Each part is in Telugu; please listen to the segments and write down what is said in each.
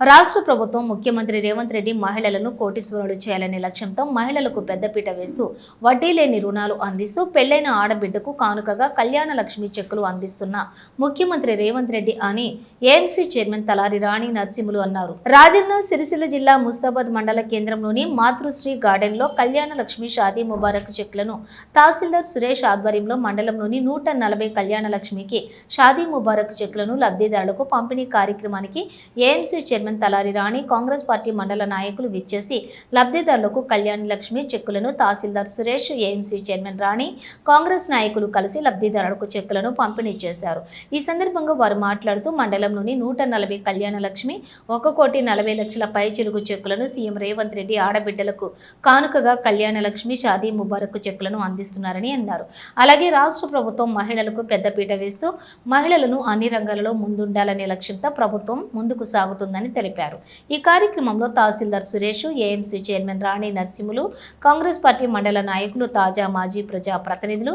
రాష్ట్ర ప్రభుత్వం ముఖ్యమంత్రి రేవంత్ రెడ్డి మహిళలను కోటీశ్వరులు చేయాలనే లక్ష్యంతో మహిళలకు పెద్దపీట వేస్తూ వడ్డీ లేని రుణాలు అందిస్తూ పెళ్ళైన ఆడబిడ్డకు కానుకగా కళ్యాణ లక్ష్మి చెక్కులు అందిస్తున్న ముఖ్యమంత్రి రేవంత్ రెడ్డి అని ఏఎంసీ చైర్మన్ తలారి రాణి నర్సింహులు అన్నారు. రాజన్న సిరిసిల్ల జిల్లా ముస్తాబాద్ మండల కేంద్రంలోని మాతృశ్రీ గార్డెన్లో కళ్యాణ లక్ష్మి షాదీ ముబారక్ చెక్లను తహసీల్దార్ సురేష్ ఆధ్వర్యంలో మండలంలోని నూట నలభై కళ్యాణ లక్ష్మికి షాదీ ముబారక్ చెక్లను లబ్ధిదారులకు పంపిణీ కార్యక్రమానికి AMC chairman Talari Rani Congress party మండల నాయకులు విచ్చేసి లబ్ధిదారులకు కళ్యాణ లక్ష్మి చెక్కులను tahsildar Suresh AMC chairman Rani Congress నాయకులు కలిసి లబ్ధిదారులకు చెక్కులను పంపిణీ చేశారు. ఈ సందర్భంగా వారు మాట్లాడుతూ మండలంలోని నూట నలభై కళ్యాణ లక్ష్మి ఒక కోటి నలభై లక్షల పై చిలుగు చెక్కులను సీఎం రేవంత్ రెడ్డి ఆడబిడ్డలకు కానుకగా కళ్యాణ లక్ష్మి షాదీ ముబారక్ చెక్కులను అందిస్తున్నారని అన్నారు. అలాగే రాష్ట్ర ప్రభుత్వం మహిళలకు పెద్దపీట వేస్తూ మహిళలను అన్ని రంగాలలో ముందుండాలనే లక్ష్యంతో ప్రభుత్వం ముందుకు సాగుతుందని తెలిపారు. ఈ కార్యక్రమంలో tahsildar Suresh AMC chairman Rani Narasimhulu Congress party మండల నాయకులు తాజా మాజీ ప్రజా ప్రతినిధులు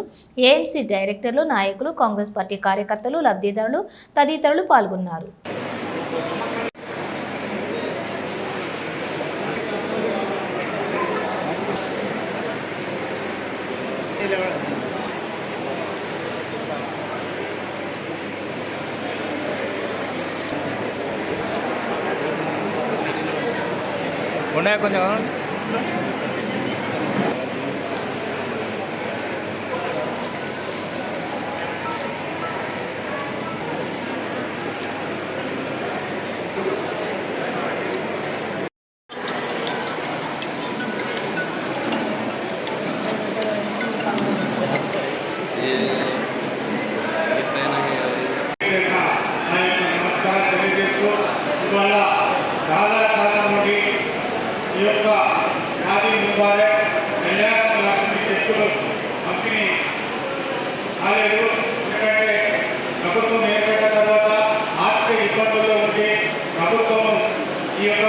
ఏఎంసీ డైరెక్టర్లు నాయకులు కాంగ్రెస్ పార్టీ కార్యకర్తలు లబ్ధిదారులు తదితరులు పాల్గొన్నారు. ఉన్నాయా కొంచెం. షాదీ ముబారక్ లక్ష్మి చెక్కులు పంపిణీ కాలేదు. ఎందుకంటే ప్రభుత్వం ఏర్పడిన తర్వాత ఆర్థిక ఇబ్బందుల్లో ఉంటే ప్రభుత్వం ఈ యొక్క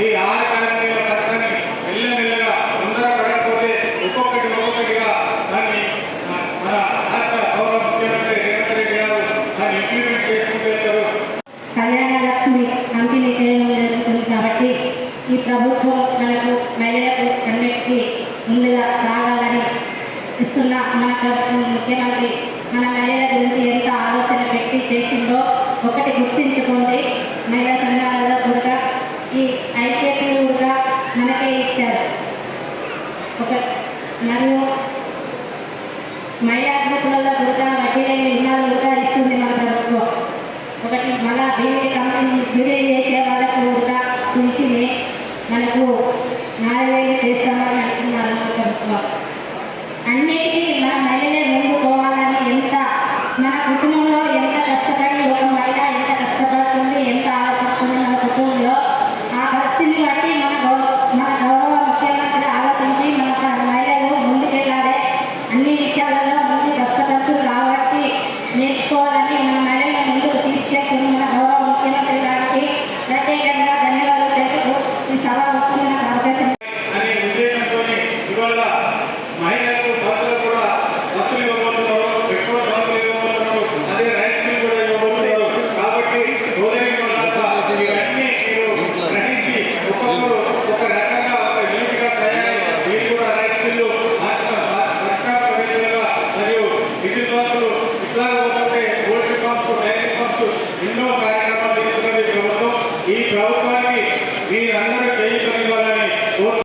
ఈ ఆరు కార్యాలయ పథకాన్ని మెల్లమెల్లగా తొందర పడకపోతే ఒక్కొక్కటి ఒక్కొక్కటిగా దాన్ని మన రాష్ట్ర గౌరవ ముఖ్యమంత్రి రేవంత్ రెడ్డి గారు దాన్ని ఇంప్లిమెంట్ చేసుకుంటూ వెళ్తారు కళ్యాణ లక్ష్మి కంపెనీ చేయడం జరుగుతుంది కాబట్టి ఈ ప్రభుత్వం మనకు మహిళలకు అన్నిటికీ ముందుగా సాగాలని ఇస్తున్న మన ప్రభుత్వం ముఖ్యమంత్రి మన మహిళల గురించి ఎంత ఆలోచన పెట్టి చేసిందో ఒకటి గుర్తించుకోండి మహిళా సంఘాలలో కూడా ఈ ఐకేపీలు కూడా మనకే ఇచ్చారు ఒక మరియు మహిళా గ్రూపులలో కూడా వడ్డీ లేని కూడా ఇస్తుంది మన ప్రభుత్వం. ఒకటి మళ్ళా బీఈడి కంపెనీ బీఈడి చేసే వాళ్ళకు కూడా పింఛని మనకు Oh.